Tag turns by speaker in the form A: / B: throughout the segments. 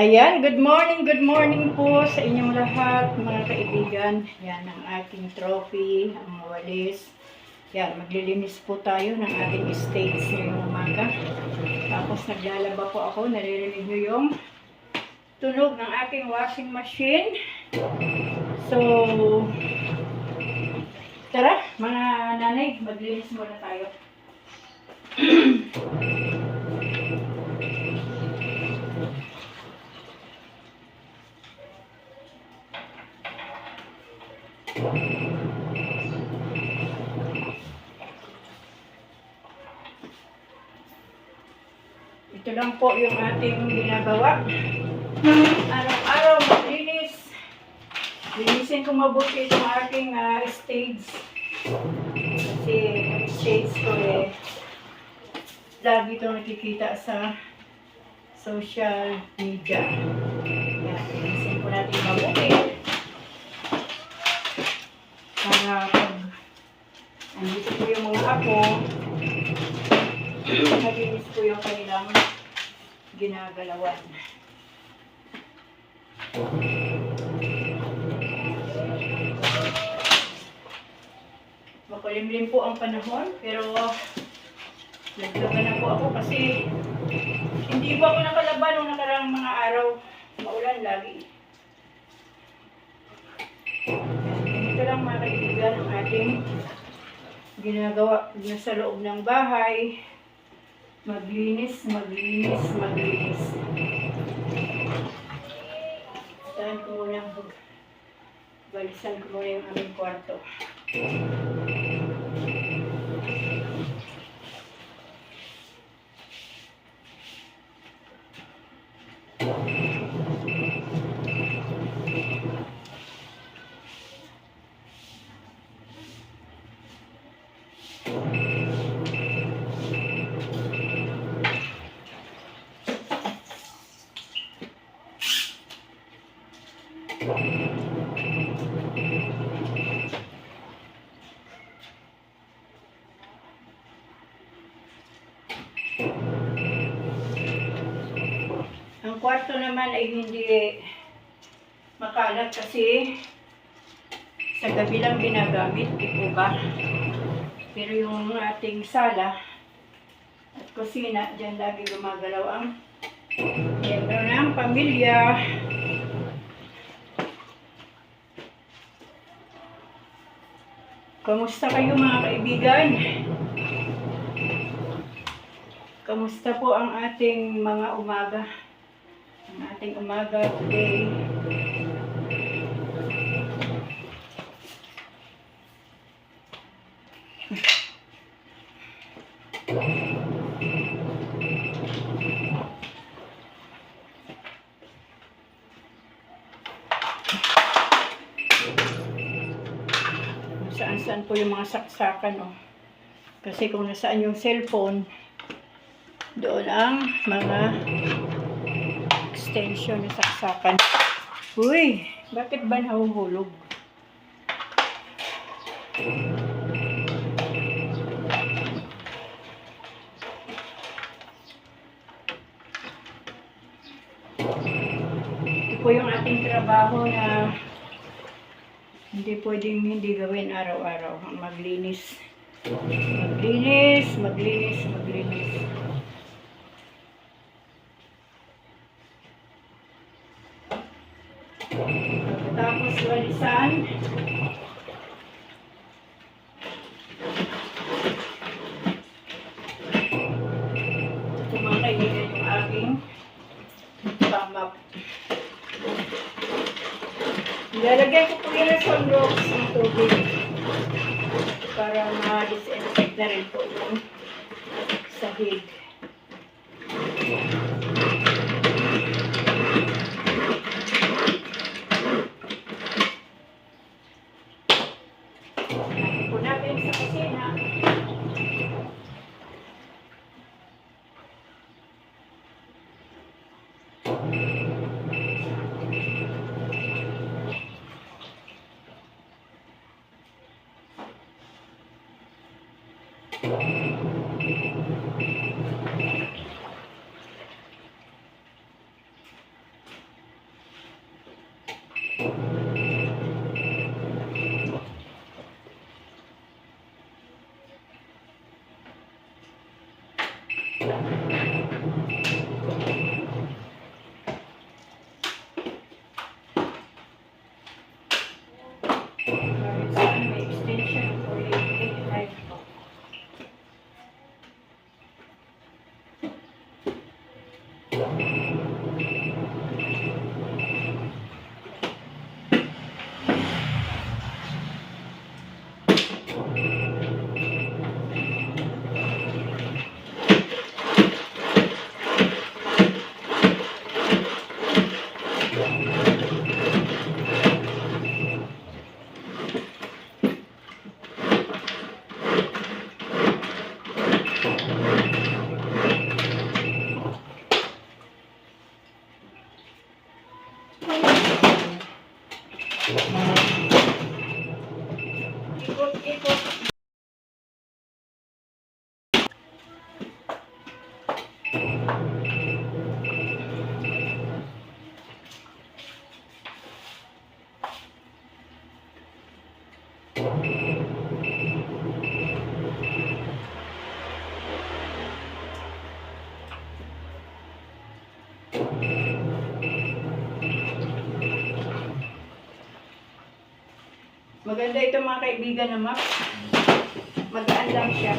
A: Ayan, good morning, good morning po sa inyong lahat, mga kaibigan. Yan ang aking trophy, ang walis. Yan, maglilinis po tayo ng ating estates ngayong umaga. Tapos naglalaba po ako, naririnig nyo yung tunog ng aking washing machine. So, tara, mga nanay, maglinis muna tayo. Ito lang po yung ating ginagawa. Araw-araw maglinis. Linisin ko mabuti itong aking ah, stage. Kasi stage ko eh, lagi itong nakikita sa social media. Yan, linisin ko natin mabuti. Para pag andito ko yung mga apo, Nalinis ko yung kanilang ginagalawan. Makulimlim po ang panahon, pero naglaban na po ako kasi hindi po ako nakalaban nung nakarang mga araw. Maulan lagi. Ito lang mga kaibigan ang ating ginagawa na sa loob ng bahay. Maglinis, maglinis, maglinis. Saan ko muna balisan ko muna yung aming kwarto. Kwarto naman ay hindi makalat kasi sa gabi lang ginagamit, ba? Pero yung ating sala at kusina, dyan lagi gumagalaw ang miyembro ng pamilya. Kamusta kayo mga kaibigan? Kamusta po ang ating mga umaga? Ating umaga today. Saan-saan po yung mga saksakan, oh. Kasi kung nasaan yung cellphone, doon ang mga extension ng saksakan. Uy, bakit ba nahuhulog? Ito po yung ating trabaho na hindi pwedeng hindi gawin araw-araw. Maglinis. Maglinis, maglinis, maglinis. up. Lalagyan ko po yun ng sunrox ng tubig para ma-disinfect na rin po yung sahig. Thank you. Maganda ito mga kaibigan na map. Magaan lang siya.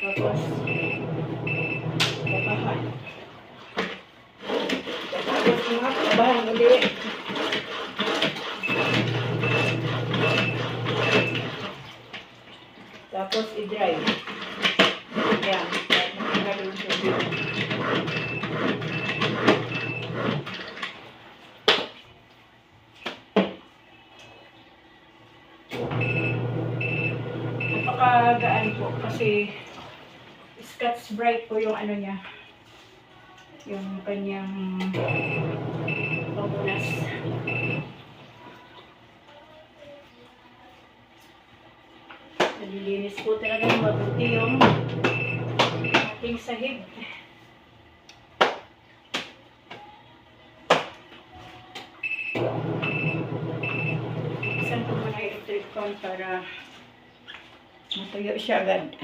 A: Tapos, tabahan. Tapos mga tabahan ulit. Tapos i-dry. Yan. Matanggal yung tubig. Napakagaan po kasi Scotch Bright po yung ano niya. Yung kanyang pamunas. Nalilinis po talaga yung mabuti yung ating sahig. Isang po yung electric fan para matuyo siya agad.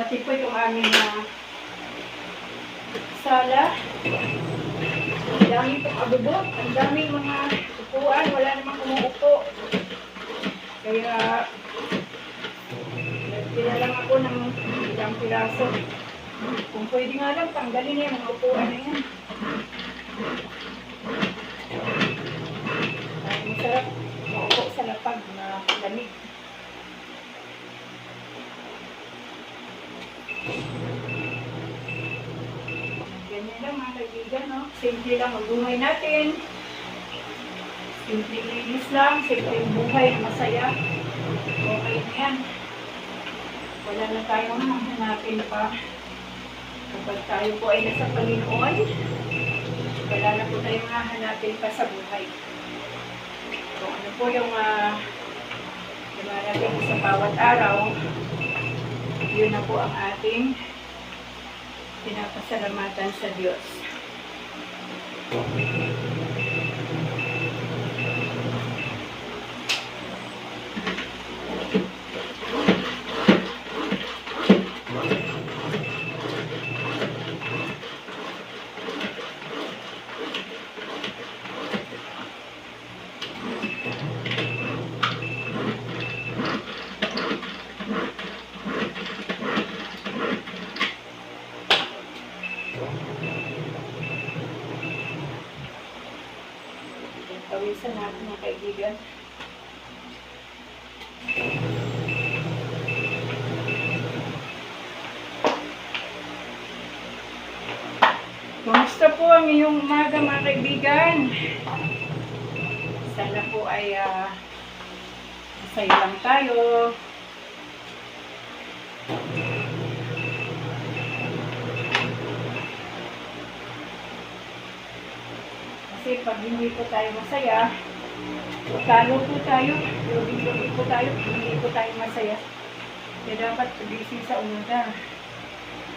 A: Dati po yung aming na sala. Ang dami pong abubot, ang daming mga upuan, wala namang umuupo. Kaya, nagtira lang ako ng ilang piraso. Kung pwede nga lang, tanggalin na yung mga upuan na yan. Ay, masarap maupo sa lapag na lamig. Ganyan lang mga kaibigan, no? Simple lang ang buhay natin. Simple linis lang, simple buhay, masaya. Okay na yan. Wala na tayong hanapin pa. Kapag tayo po ay nasa Panginoon, wala na po tayong hahanapin pa sa buhay. Kung ano po yung uh, dumarating sa bawat araw, yun na po ang ating pinapasalamatan sa Diyos. Pawisan natin mga kaibigan. Kumusta po ang iyong umaga mga kaibigan? Sana po ay ah, masaya lang tayo. Kasi pag hindi po tayo masaya, talo po tayo, lugi-lugi po tayo, hindi po tayo masaya. Kaya dapat pagising sa umaga,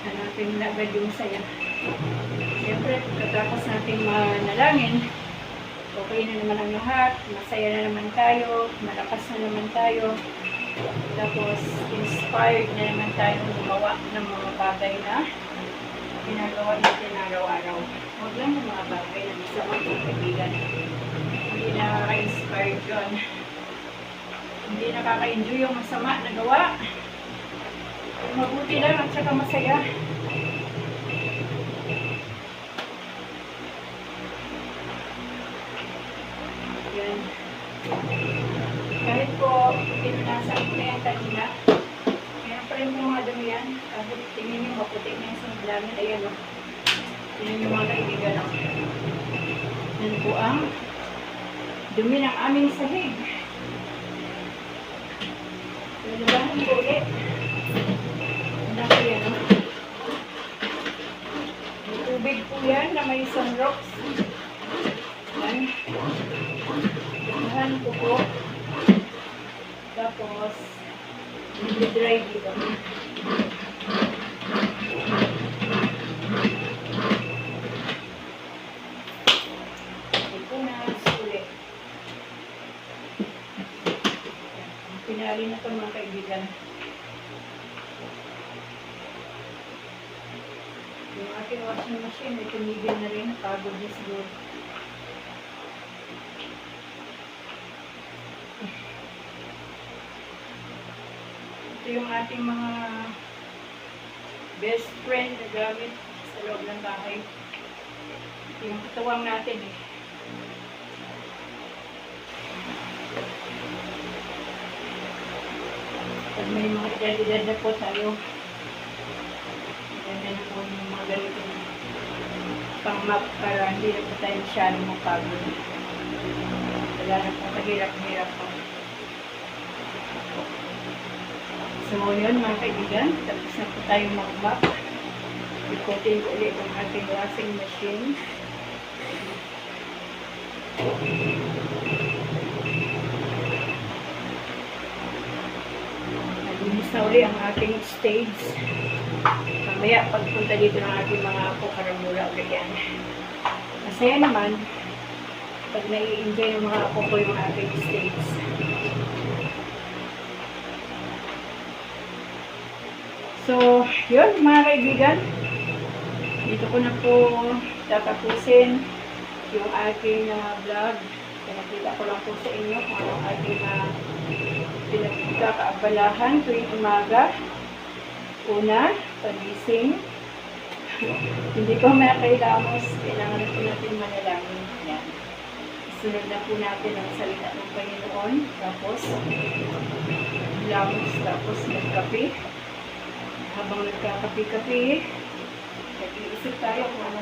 A: hanapin na agad yung saya. Siyempre, katapos natin manalangin, okay na naman ang lahat, masaya na naman tayo, malakas na naman tayo, tapos inspired na naman tayo gumawa ng mga bagay na ginagawa natin araw-araw. Huwag lang yung mga bagay na masama ng kaibigan. Hindi nakaka-inspired yun. Hindi nakaka-enjoy yung masama na gawa. Mabuti lang at saka masaya. Yan. Kahit po pinunasan ko na yan kanina, meron pa rin po mga dumi yan. Kahit tingin nyo maputi na yung sinilamin, ayan o. Yan yung mga kaibigan ako. Yan po ang dumi ng aming sahig. Lalabahan ko ulit. Ang laki yan, no? May tubig po yan na may sunrocks. Yan. Lalabahan ko po. Tapos, i-dry dito. Ito na, sulit. Ang Pinali na ito mga kaibigan. Yung aking washing machine, may tumigil Pagod na siguro. Ito yung ating mga best friend na gamit sa loob ng bahay. Ito yung katuwang natin eh. Pag may mga edad-edad na po tayo, ganda na po yung mga ganitong pang-map para hindi na po tayo masyadong mapagod. Wala na po kahirap-hirap po. So yun mga kaibigan, tapos na po tayo mag-map. Ikotin ko ulit ang ating washing machine. Nalinis na uli ang ating stage. Mamaya pagpunta dito ng ating mga apo, karamura ulit yan. Masaya naman pag nai-enjoy ng mga apo ko yung ating stage. So, yun mga kaibigan. Dito ko na po tatapusin yung aking uh, vlog. Pinakita ko lang po sa inyo kung anong ating uh, pinagkakaabalahan tuwing umaga. Una, pagising. Hindi ko makakailamos. Kailangan po natin manalangin. Yan. Sunod na po natin ang salita ng Panginoon. Tapos, lamos. Tapos, magkape habang nagkakapi-kapi, nag-iisip tayo kung ano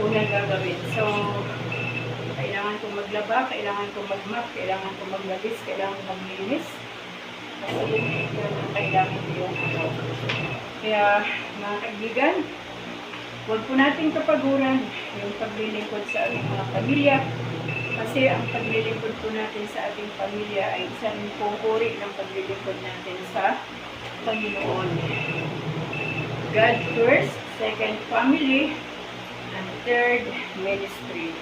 A: unang gagawin. So, kailangan kong maglaba, kailangan kong magmap, kailangan kong maglabis, kailangan kong maglinis. Kasi kailangan. Kaya, mga kaibigan, huwag po natin kapaguran yung paglilingkod sa ating mga pamilya. Kasi ang paglilingkod po natin sa ating pamilya ay isang pupuri ng paglilingkod natin sa Panginoon. God first, second family, and third ministry.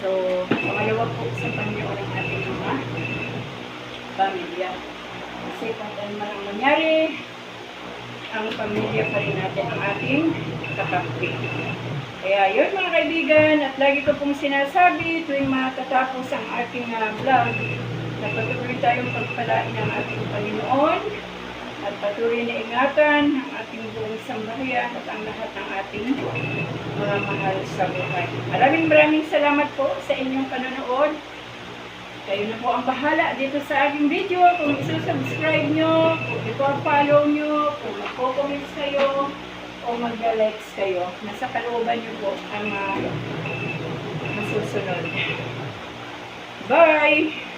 A: So, pangalawa po sa Panginoon ang ating mga pamilya. Kasi kung ano man ang mangyari, ang pamilya pa rin natin ang ating kakampi. Kaya yun mga kaibigan, at lagi ko pong sinasabi tuwing matatapos ang ating uh, vlog, na patuloy tayong pagpalain ng ating Panginoon, at patuloy na ingatan ang ating buong sambahayan at ang lahat ng ating mga mahal sa buhay. Maraming maraming salamat po sa inyong panonood. Kayo na po ang bahala dito sa aking video. Kung isusubscribe nyo, kung ipo-follow nyo, kung magpo-comments kayo, o mag-likes kayo. Nasa kalooban nyo po ang uh, masusunod. Bye!